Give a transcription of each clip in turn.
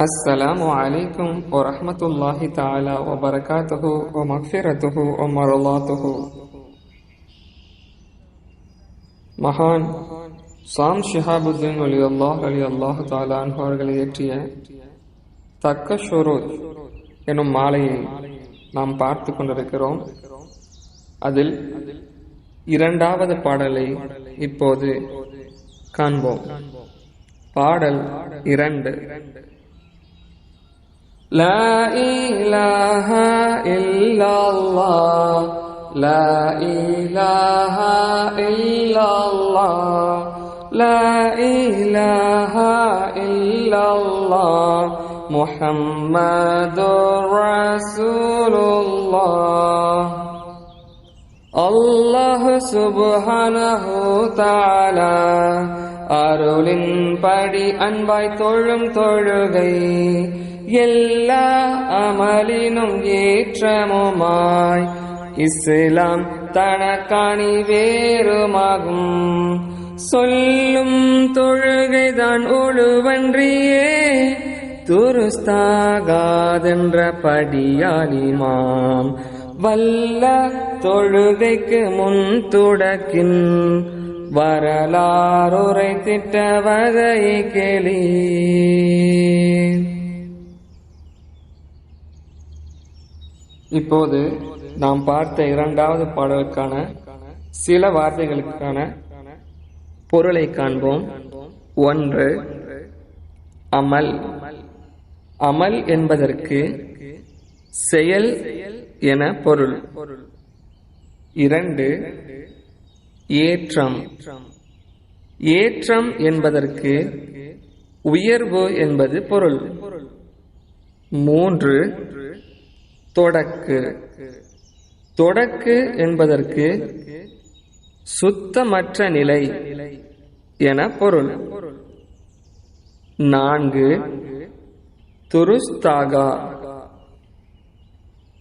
السلام عليكم ورحمة الله تعالى وبركاته ومغفرته ومرضاته மகான் சாம் ஷிஹாபுத்தீன் அலி அல்லாஹ் அலி அல்லாஹ் தாலான் அவர்கள் இயற்றிய தக்க ஷுரூத் எனும் மாலையை நாம் பார்த்து கொண்டிருக்கிறோம் அதில் இரண்டாவது பாடலை இப்போது காண்போம் பாடல் இரண்டு لا إله إلا الله. لا إله إلا الله. لا إله إلا الله. محمد رسول الله الله سبحانه وتعالى. அருளின்படி அன்பாய் தொழும் தொழுகை எல்லா அமலினும் ஏற்றமுமாய். இஸ்லாம் தனக்காணி வேறுமாகும். சொல்லும் தொழுகைதான் ஒழுவன்றியே துருஸ்தாகாதென்ற படியாலிமாம் வல்ல தொழுகைக்கு முன் துடக்கின் வரலாறுரை திட்டவதை கேளி. இப்போது நாம் பார்த்த இரண்டாவது பாடலுக்கான சில வார்த்தைகளுக்கான பொருளை காண்போம். ஒன்று அமல். அமல் என்பதற்கு செயல் என பொருள். இரண்டு ஏற்றம். ஏற்றம் என்பதற்கு உயர்வு என்பது பொருள். மூன்று தொடக்கு. தொடக்கு என்பதற்கு சுத்தமற்ற நிலை என பொருள். நான்கு துருஸ்தாகா.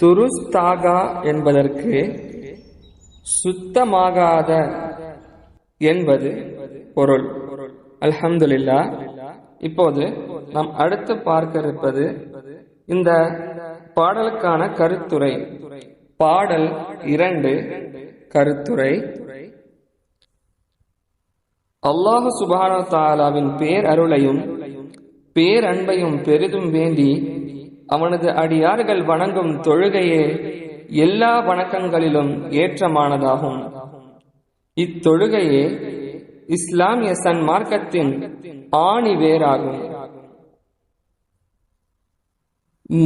துருஸ்தாகா என்பதற்கு சுத்தமாகாத என்பது பொருள். அல்ஹம்துலில்லா. இப்போது நாம் அடுத்து பார்க்க இருப்பது இந்த பாடலுக்கான கருத்துரை. பாடல் இரண்டு கருத்துரை. அல்லாஹு சுபான தாலாவின் பேர் அருளையும் பேரன்பையும் பெரிதும் வேண்டி அவனது அடியார்கள் வணங்கும் தொழுகையே எல்லா வணக்கங்களிலும் ஏற்றமானதாகும். இத்தொழுகையே இஸ்லாமிய சன்மார்க்கத்தின் ஆணி வேறாகும்.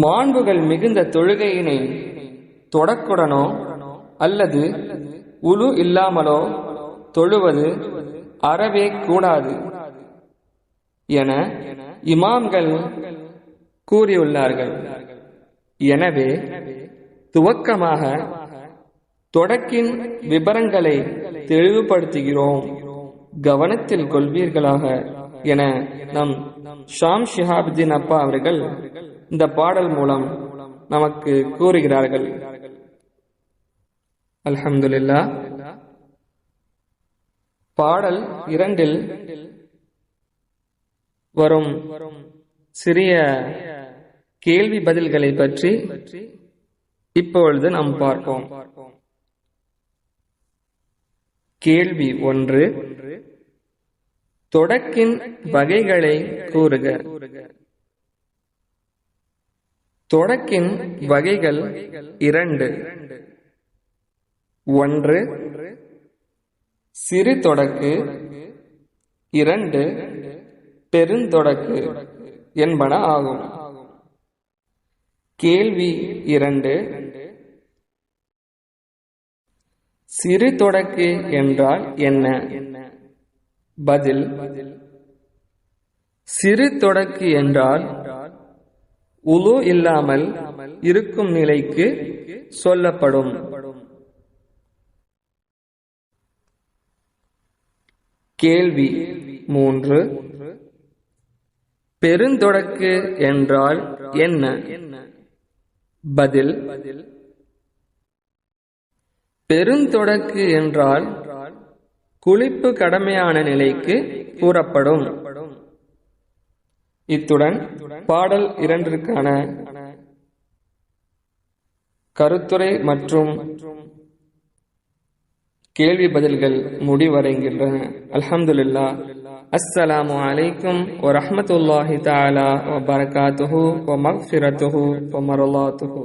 மாண்புகள் மிகுந்த தொழுகையினை தொடக்குடனோ அல்லது உழு இல்லாமலோ தொழுவது அறவே கூடாது என இமாம்கள் கூறியுள்ளார்கள். எனவே துவக்கமாக தொடக்கின் விபரங்களை தெளிவுபடுத்துகிறோம். கவனத்தில் கொள்வீர்களாக என நம் ஷாம் ஷிஹாபுதீன் அப்பா அவர்கள் இந்த பாடல் மூலம் நமக்கு கூறுகிறார்கள். அல்ஹம்துலில்லா. பாடல் இரண்டில் வரும் சிறிய கேள்வி பதில்களை பற்றி இப்பொழுது நாம் பார்ப்போம். கேள்வி ஒன்று தொடக்கின் வகைகளை கூறுக. தொடக்கின் வகைகள் இரண்டு. ஒன்று சிறு தொடக்கு. இரண்டு பெருந்தொடக்கு என்பன ஆகும். கேள்வி இரண்டு சிறு தொடக்கு என்றால் என்ன? பதில் சிறு தொடக்கு என்றால் உலு இல்லாமல் இருக்கும் நிலைக்கு சொல்லப்படும். கேள்வி மூன்று பெருந்தொடக்கு என்றால் என்ன? பதில் பெருந்தொடக்கு என்றால் குளிப்பு கடமையான நிலைக்கு கூறப்படும். இத்துடன் பாடல் இரண்டிற்கான கருத்துரை மற்றும் கேள்வி பதில்கள் முடிவடைகின்றன. அல்ஹம்துலில்லா அஸ்ஸலாமு அலைக்கும் வரஹ்மத்துல்லாஹி தாலா வ பரகாத்துஹு ஒ மக்ஃபிரத்துஹு வ மரலாத்துஹு